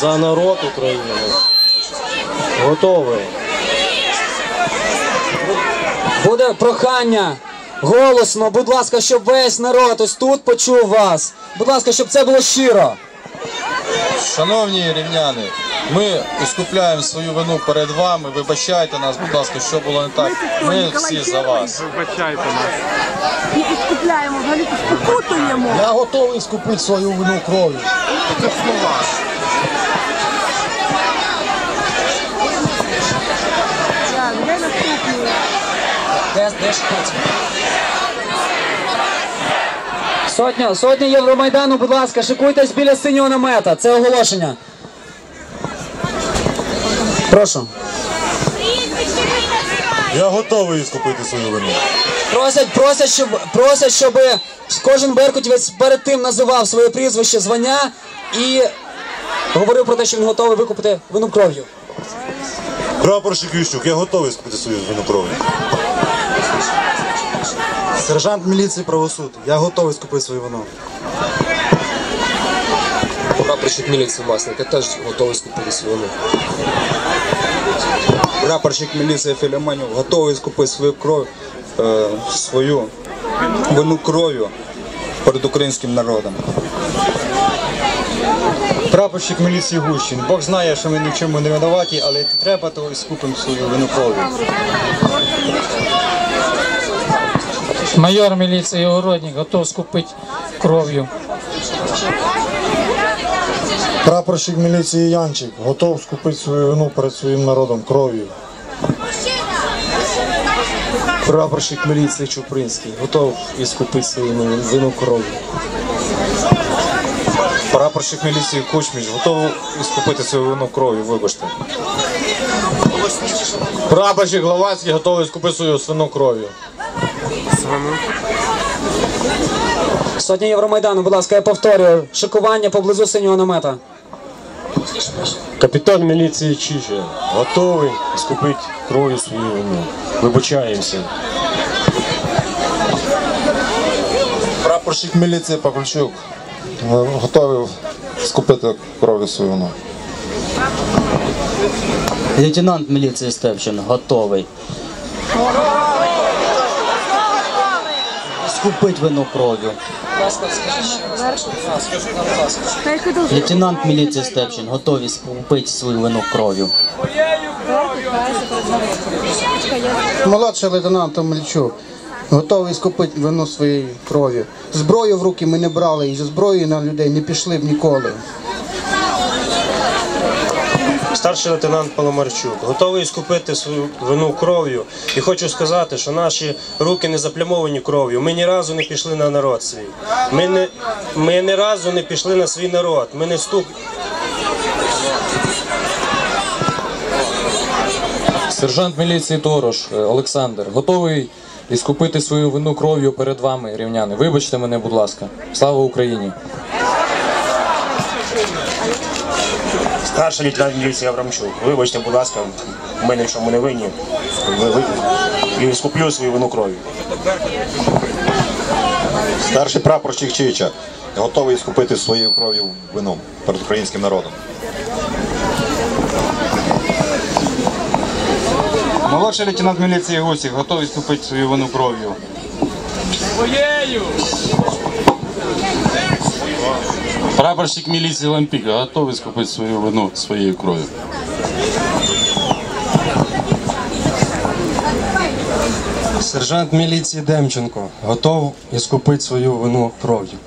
За народ України. Готовий. Буде прохання голосно, будь ласка, щоб весь народ ось тут почув вас. Будь ласка, щоб це було щиро. Шановні рівняни, ми іскупляємо свою вину перед вами. Вибачайте нас, будь ласка, що було не так. Ми всі за вас. і відкупляємо, взагалі спокутуємо. Я готовий скупити свою вину кров'ю. Так, Сотня, сотня Євромайдану, будь ласка, шикуйтесь біля синього намета. Це оголошення. Прошу. Я готовий скупити свою вину. Просять, просять, щоб просять, щоб кожен беркутівець перед тим називав своє прізвище, звання і говорив про те, що він готовий викупити вину кров'ю. Прапорщик Ющук, я готовий скупити свою вину кров'ю. Сержант міліції правосуд. Я готовий скупити свою вину. Прапорщик міліції Масник, я теж готовий скупити свою вину. Прапорщик міліції Філімонів готовий скупити свою кров, е, свою вину кров'ю перед українським народом. Прапорщик міліції Гущин. Бог знає, що ми ні в чому не винуваті, але як треба, то і скупимо свою вину кров'ю. Майор міліції Огородник готов скупити кров'ю. Прапорщик міліції Янчик готов скупити свою вину перед своїм народом кров'ю. Прапорщик міліції Чупринський. Готов іскупити свою вину кров'ю. Прапорщик міліції Кучміч готовий іскупити свою вину кров'ю, вибачте. Прапорщик Гловацький готовий скупити свою свину кров'ю. Сотня Євромайдану, будь ласка, я повторюю. Шикування поблизу синього намета. Капітан міліції Чижа. Готовий скупити кров'ю свою вину. Вибачаємося. Прапорщик міліції Павлючук готовий скупити кров'ю свою вину. Лейтенант міліції Степчин готовий. Скупить вину кров'ю. Лейтенант міліції Степчин готовий скупити свою вину кров'ю. Молодший лейтенант Мельчук готовий скупити вину своєї крові. Зброю в руки ми не брали і зі зброєю на людей не пішли б ніколи. Старший лейтенант Паламарчук готовий скупити свою вину кров'ю. І хочу сказати, що наші руки не заплямовані кров'ю. Ми ні разу не пішли на народ свій. Ми не, ми ні разу не пішли на свій народ. Ми не стук. Сержант міліції Торош е, Олександр готовий іскупити свою вину кров'ю перед вами, рівняни. Вибачте мене, будь ласка. Слава Україні! Старший лейтенант міліції Аврамчук. Вибачте, будь ласка, ми ні в чому не винні. Ви- ви- І скуплю свою вину кров'ю. Старший прапорщик Чича готовий скупити своєю кров'ю вину перед українським народом. Молодший лейтенант міліції Гусік готовий скупити свою вину кров'ю. Прапорщик міліції Лампіка готовий скупити свою вину своєю кров'ю. Сержант міліції Демченко готов іскупити свою вину кров'ю.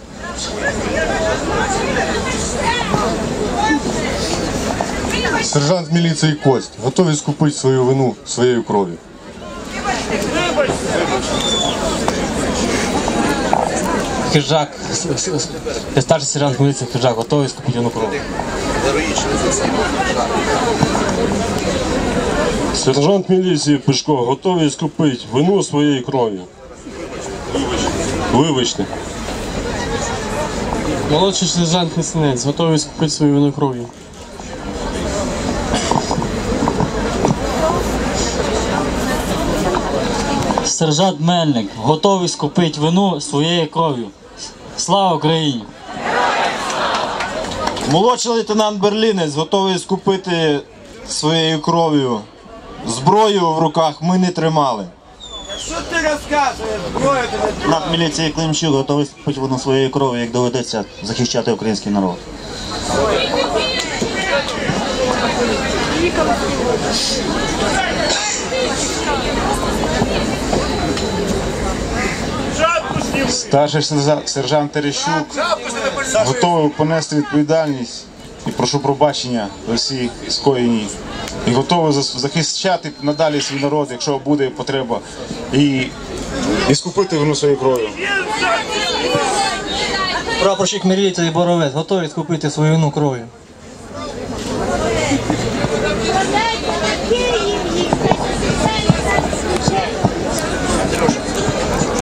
Сержант міліції Кость готовий скупити свою вину своєю кров'ю. Хижак, старший сержант міліції Хижак готовий скупити вину кров'ю. Сержант міліції Пишко готовий скупити вину своєю кров'ю. Вибачте. Молодший сержант Христинець готовий скупити свою вину кров'ю. Сержант Мельник готовий скупити вину своєю кров'ю. Слава Україні! Молодший лейтенант Берлінець готовий скупити своєю кров'ю. Зброю в руках ми не тримали. Що ти розказуєш? Зброю ти не Над міліції Климчук готовий скупити воно своєю кров'ю, як доведеться захищати український народ. Старший сержант Терещук готовий понести відповідальність і прошу пробачення за всі скоєні. І готовий захищати надалі свій народ, якщо буде потреба, і, і скупити вину своєю кров'ю. Прапорщик і Боровець готовий скупити свою вину кров'ю.